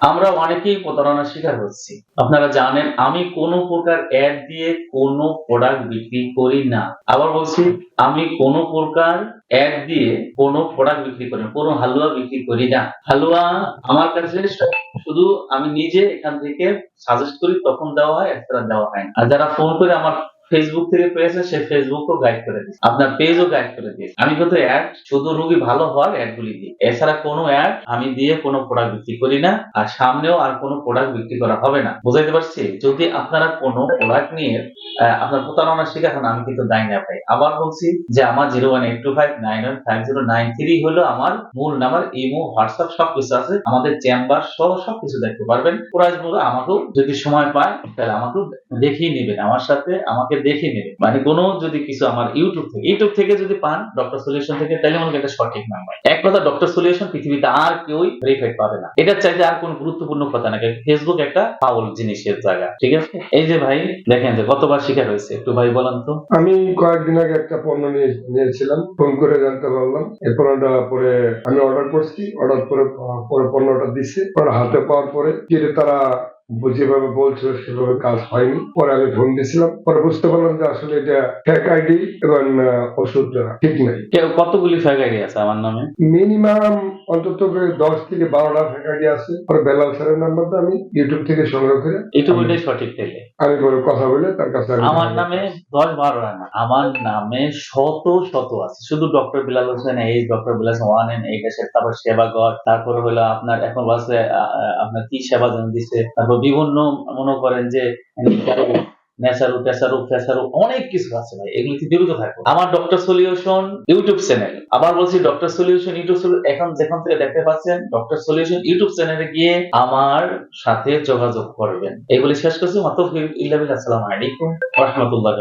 আমরা অনেকেই প্রতারণার শিকার হচ্ছি। আপনারা জানেন, আমি কোনো প্রকার অ্যাড দিয়ে কোনো প্রোডাক্ট বিক্রি করি না। আবার বলছি, আমি কোনো প্রকার অ্যাড দিয়ে কোনো প্রোডাক্ট বিক্রি করি না, কোনো হালুয়া বিক্রি করি না। হালুয়া আমার কাছে শুধু আমি নিজে এখান থেকে সাজেস্ট করি, তখন দেওয়া হয় এছাড়া দেওয়া হয় আর যারা ফোন করে আমার ফেসবুক থেকে পেয়েছে সে ফেসবুকও গাইড করে দিচ্ছে আপনার পেজও গাইড করে দিয়েছে। আমি কিন্তু অ্যাড শুধু রুগী ভালো হওয়ার অ্যাড গুলি দিই। এছাড়া কোনো অ্যাড আমি দিয়ে কোনো প্রোডাক্ট বিক্রি করি না, আর সামনেও আর কোনো প্রোডাক্ট বিক্রি করা হবে না। বুঝাইতে পারছি? যদি আপনারা কোনো প্রোডাক্ট নিয়ে আপনার প্রতারণার শিকার হন, আমি কিন্তু দায় না পাই। আবার বলছি যে আমার zero one eight two five nine one five zero nine three হলো আমার মূল নাম্বার, ইমো, হোয়াটসঅ্যাপ, সবকিছু আছে। আমাদের চেম্বার সহ সবকিছু দেখতে পারবেন। প্রাইসগুলো আমাকেও যদি সময় পায়, তাহলে আমাকেও দেখিয়ে নেবেন। আমার সাথে আমাকে দেখে নেবেন মানে কোনো যদি কিছু আমার ইউটিউব থেকে ইউটিউব থেকে যদি পান ডক্টর সলিউশন থেকে, তাহলে করেন এটা সঠিক নাম্বার এক কথা ডক্টর সলিউশন পৃথিবীতে আর কেউই ভেরিফাইড পাবে না। এটা চাইতে আর কোন গুরুত্বপূর্ণ কথা না। ফেসবুক একটা পাউল জিনিসের জায়গা, ঠিক আছে? এই যে ভাই, দেখেন যে কতবার শিকার হয়েছে। একটু ভাই বলেন তো। আমি কয়েকদিন আগে একটা পণ্য নিয়েছিলাম, ফোন করে জানতে পারলাম। এই পণ্যটা পরে আমি অর্ডার করছি। অর্ডার করে পরে পণ্যটা দিচ্ছে পরে হাতে পাওয়ার পরে তারা যেভাবে বলছিল সেভাবে কাজ হয়নি। পরে আমি ফোন দিয়েছিলাম। পরে বুঝতে পারলাম যে আসলে এটা ফেক আইডি এবং আহ, ওষুধটা ঠিক নাই। কতগুলি ফ্যাক আইডি আছে আমার নামে? মিনিমাম অন্তত দশ থেকে বারোটা ফেক আইডি আছে। পরে বেলাল স্যারের নাম্বারটা আমি ইউটিউব থেকে সংগ্রহ করে এইটুকু এটাই সঠিক তেলে আমি পরে কথা বলে তার কাছে আমার নামে দশ বারো না আমার নামে শত শত আছে। শুধু ডক্টর বিলাল হোসেন এই doctor Bilal Hossain one N এই তারপর সেবাগর তারপরে হলো আপনার এখন বাসে আপনার কি সেবা জন দিচ্ছে তারপর বিভিন্ন মনে করেন যে নেশারু টেসারু ফেসারু অনেক কিছু আছে ভাই এগুলিতে জড়িত থাকো। আমার ডক্টর সলিউশন ইউটিউব চ্যানেল আবার বলছি ডক্টর সলিউশন ইউটিউব এখন যেখান থেকে দেখতে পাচ্ছেন ডক্টর সলিউশন ইউটিউব চ্যানেলে গিয়ে আমার সাথে যোগাযোগ করবেন। এগুলি শেষ করছি মাত্র ইল্লাবিল্লাহ আসসালামু আলাইকুম, রহমতুল্লাহ